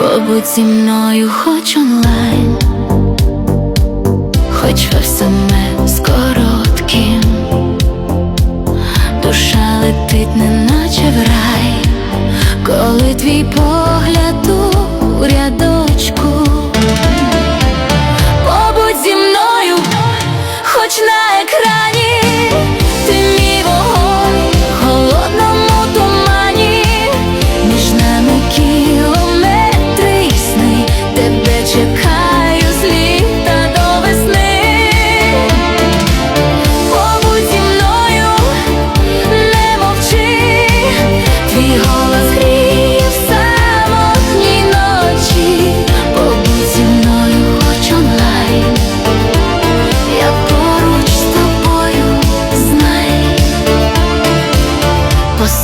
Побудь зі мною хоч онлайн, хоч в саме з коротким, душа летить, неначе в рай, коли твій погляд.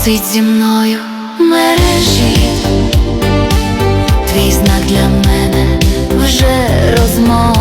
Висить зі мною мережі, твій знак для мене вже розмова.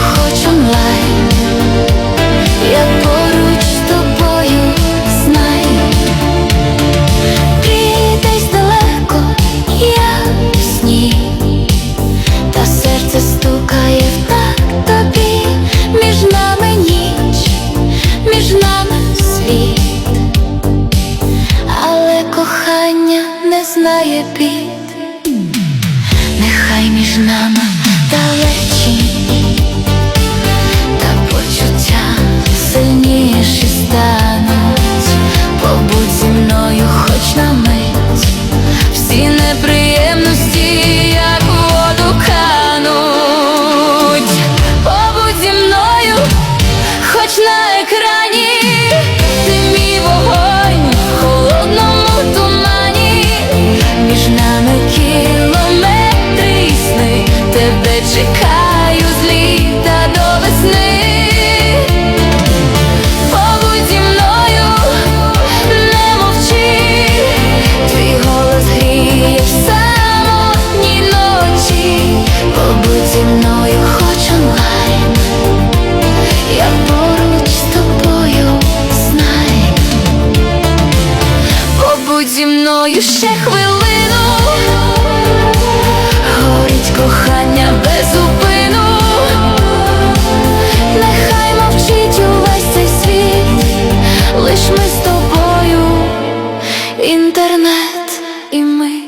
хоч онлайн, я поруч з тобою знай, ти десь далеко, я в сні, та серце стукає в так тобі, між нами ніч, між нами світ, але кохання не знає під, нехай між нами. ще хвилину, горить кохання без зупину, нехай мовчить увесь цей світ, лиш ми з тобою, інтернет і ми.